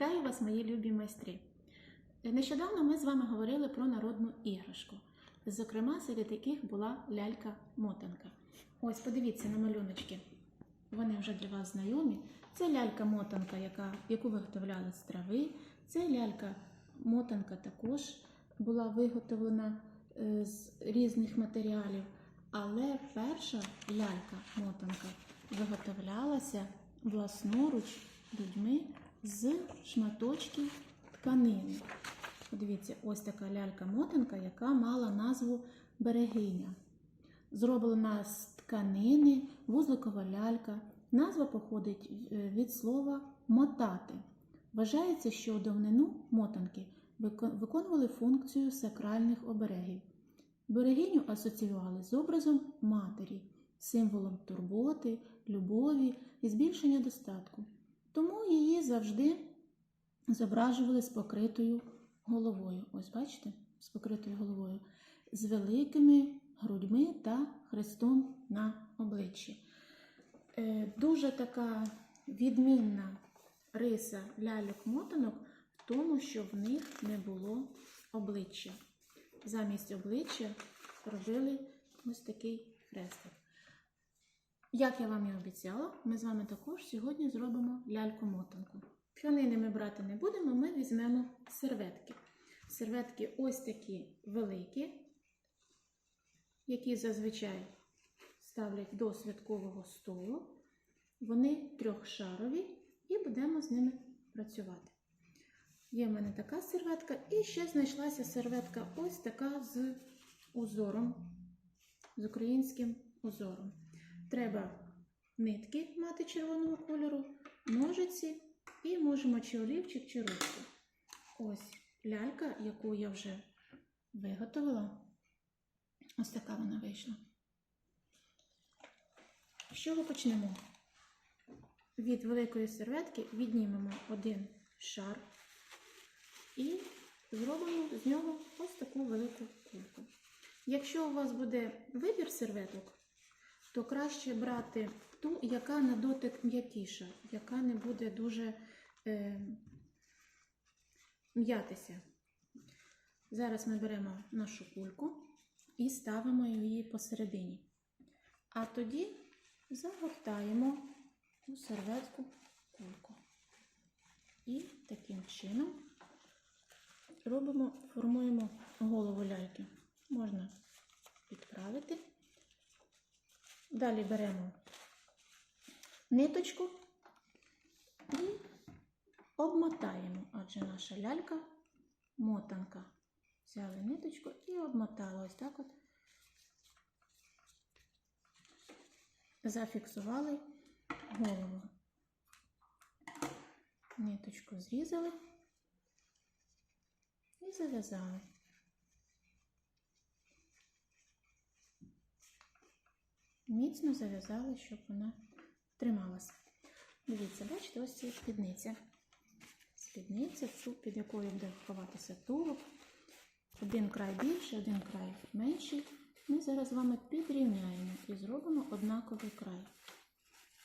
Вітаю вас, мої любі майстри! Нещодавно ми з вами говорили про народну іграшку. Зокрема, серед яких була лялька-мотанка. Ось, подивіться на малюночки. Вони вже для вас знайомі. Це лялька-мотанка, яка, яку виготовляли з трави. Це лялька-мотанка також була виготовлена е, з різних матеріалів. Але перша лялька-мотанка виготовлялася власноруч людьми з шматочків тканини. Подивіться, ось така лялька-мотанка, яка мала назву берегиня. Зроблена з тканини, вузликова лялька. Назва походить е, від слова мотати. Вважається, що давнину мотанки виконували функцію сакральних оберегів. Берегиню асоціювали з образом матері, символом турботи, любові і збільшення достатку. Тому її завжди зображували з покритою головою. Ось бачите, з покритою головою, з великими грудьми та хрестом на обличчі. Е, Дуже така відмінна риса ляльок-мотанок в тому, що в них не було обличчя. Замість обличчя робили ось такий хрестик. Як я вам і обіцяла, ми з вами також сьогодні зробимо ляльку-мотанку. Тканини ми брати не будемо, ми візьмемо серветки. Серветки ось такі великі, які зазвичай ставлять до святкового столу. Вони трьохшарові і будемо з ними працювати. Є в мене така серветка, і ще знайшлася серветка ось така з узором, з українським узором. Треба нитки мати червоного кольору, ножиці і можемо чи олівчик, чи ручку. Ось лялька, яку я вже виготовила. Ось така вона вийшла. З чого почнемо? Від великої серветки віднімемо один шар і зробимо з нього ось таку велику кульку. Якщо у вас буде вибір серветок, то краще брати ту, яка на дотик м'якіша, яка не буде дуже е, м'ятися. Зараз ми беремо нашу кульку і ставимо її посередині. А тоді загортаємо у серветку кульку. І таким чином робимо, формуємо голову ляльки. Можна підправити. Далі беремо ниточку і обмотаємо, адже наша лялька мотанка. Взяли ниточку і обмотали ось так от. Зафіксували голову. Ниточку зрізали і зав'язали. Міцно зав'язали, щоб вона трималася. Дивіться, бачите, ось це спідниця. Спідниця, під якою буде ховатися тулуб. Один край більший, один край менший. Ми зараз з вами підрівняємо і зробимо однаковий край.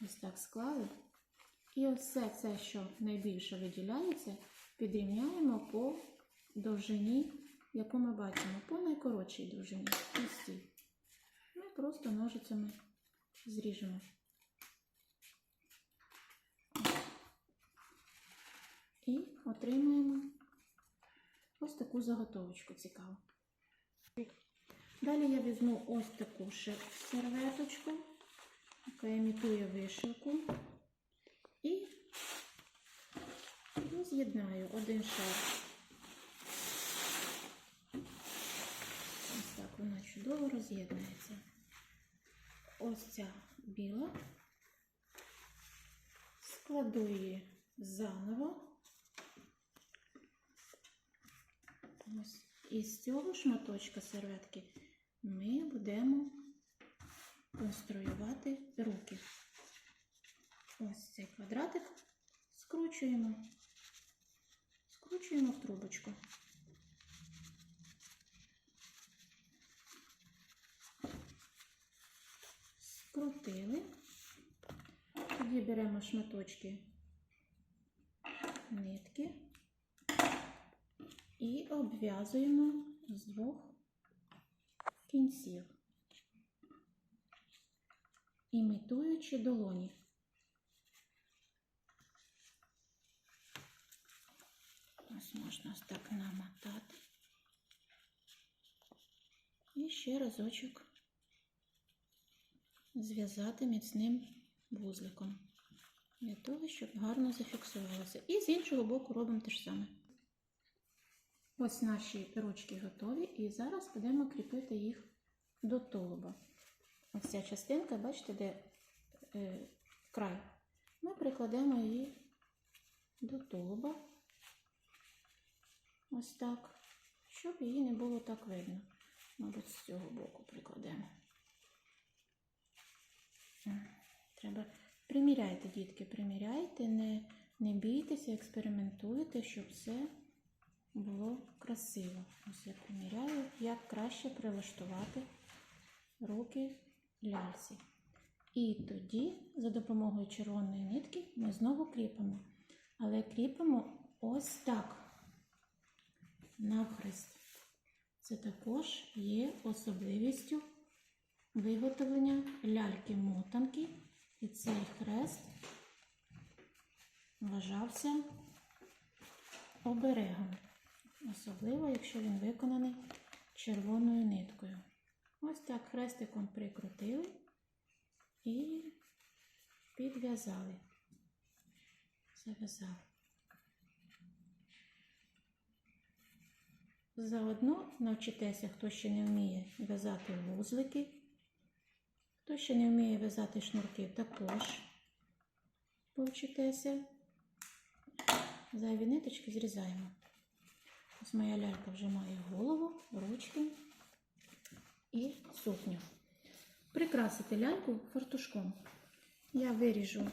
Ось так склали. І все це, що найбільше виділяється, підрівняємо по довжині, яку ми бачимо, по найкоротшій довжині. Ось цій. Просто ножицями зріжемо. І отримаємо ось таку заготовочку цікаву. Далі я візьму ось таку серветочку, яка імітує вишивку. І роз'єднаю один шар. Ось так вона чудово роз'єднується. Ось ця біла. Складу її заново. Ось. І з цього шматочка серветки ми будемо конструювати руки. Ось цей квадратик скручуємо, скручуємо в трубочку. Скрутили. Тоді беремо шматочки нитки і обв'язуємо з двох кінців, імітуючи долоні. Ось можна так намотати. І ще разочок зв'язати міцним вузликом для того, щоб гарно зафіксувалося. І з іншого боку робимо те ж саме. Ось наші ручки готові, і зараз будемо кріпити їх до тулуба. Ось ця частинка, бачите, де е, край. Ми прикладемо її до тулуба. Ось так, щоб її не було так видно. Мабуть, з цього боку прикладемо. Треба приміряйте, дітки, приміряйте, не, не бійтеся, експериментуйте, щоб все було красиво. Ось я приміряю, як краще прилаштувати руки ляльці. І тоді, за допомогою червоної нитки, ми знову кріпимо. Але кріпимо ось так, навхрест. Це також є особливістю виготовлення ляльки-мотанки. І цей хрест вважався оберегом, особливо, якщо він виконаний червоною ниткою. Ось так хрестиком прикрутили і підв'язали, зав'язали. Заодно навчитеся, хто ще не вміє в'язати вузлики, хто ще не вміє в'язати шнурки, також повчитеся. Зайві ниточки зрізаємо. Ось моя лялька вже має голову, ручки і сукню. Прикрасити ляльку фартушком. Я виріжу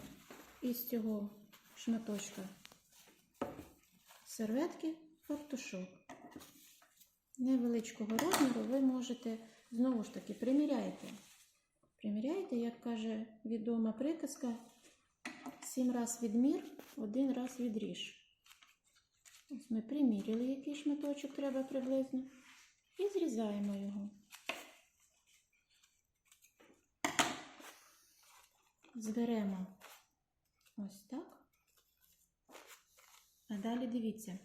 із цього шматочка серветки фартушок. Невеличкого розміру ви можете, знову ж таки, приміряйте. Приміряйте, як каже відома приказка, сім раз відмір, один раз відріж. Ось ми приміряли, який шматочок треба приблизно, і зрізаємо його. Зберемо ось так. А далі дивіться,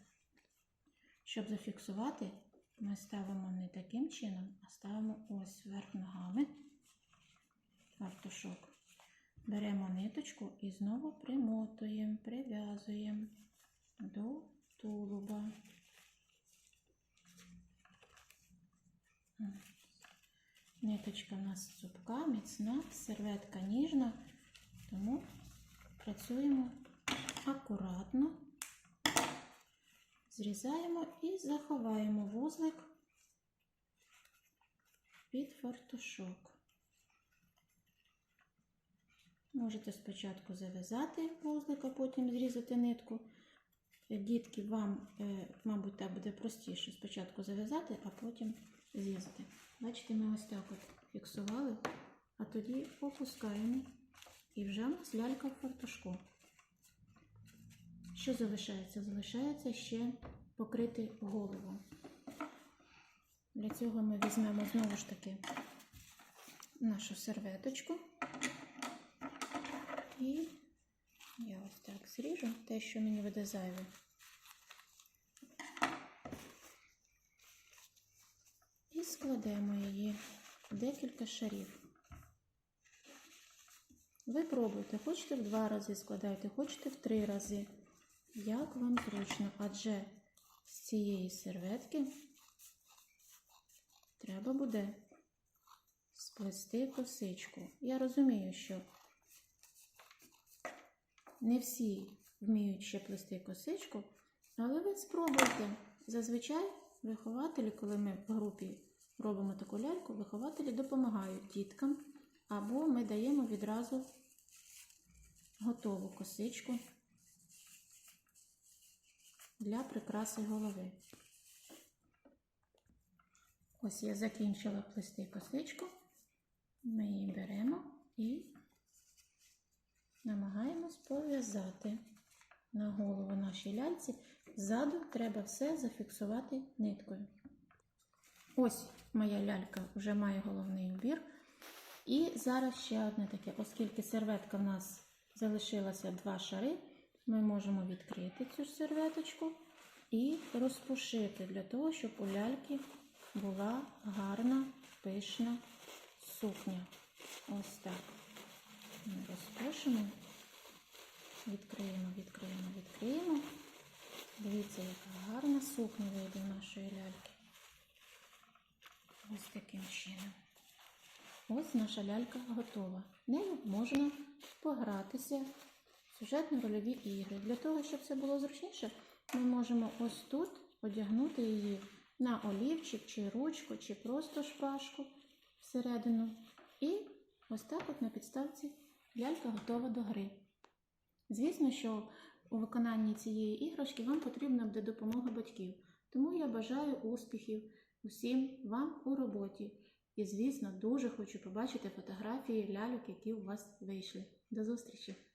щоб зафіксувати, ми ставимо не таким чином, а ставимо ось вверх ногами фартушок. Беремо ниточку і знову примотуємо, прив'язуємо до тулуба. Ниточка в нас цупка, міцна, серветка ніжна, тому працюємо акуратно, зрізаємо і заховаємо вузлик під фартушок. Можете спочатку зав'язати вузлик, а потім зрізати нитку. Дітки, вам, е, мабуть, так буде простіше спочатку зав'язати, а потім зрізати. Бачите, ми ось так от фіксували, а тоді опускаємо. І вже у нас лялька в фартушку. Що залишається? Залишається ще покрити голову. Для цього ми візьмемо знову ж таки нашу серветочку. І я ось так зріжу те, що мені буде зайве. І складемо її в декілька шарів. Ви пробуйте, хочете в два рази складайте, хочете в три рази. Як вам зручно, адже з цієї серветки треба буде сплести косичку. Я розумію, що не всі вміють ще плести косичку, але ви спробуйте. Зазвичай вихователі, коли ми в групі робимо таку ляльку, вихователі допомагають діткам, або ми даємо відразу готову косичку для прикраси голови. Ось я закінчила плести косичку. Ми її беремо і намагаємось пов'язати. на голову нашій ляльці. Ззаду треба все зафіксувати ниткою. Ось моя лялька вже має головний убір. І зараз ще одне таке, оскільки серветка в нас залишилася два шари, ми можемо відкрити цю серветочку і розпушити для того, щоб у ляльки була гарна, пишна сукня. Ось так. Ми розпушимо, відкриємо, відкриємо, відкриємо. Дивіться, яка гарна сукня вийде в нашої ляльки. Ось таким чином. Ось наша лялька готова. Нею можна погратися в сюжетно-рольові ігри. Для того, щоб це було зручніше, ми можемо ось тут одягнути її на олівчик, чи ручку, чи просто шпажку всередину. І ось так от на підставці лялька готова до гри. Звісно, що у виконанні цієї іграшки вам потрібна буде допомога батьків. Тому я бажаю успіхів усім вам у роботі. І, звісно, дуже хочу побачити фотографії ляльок, які у вас вийшли. До зустрічі!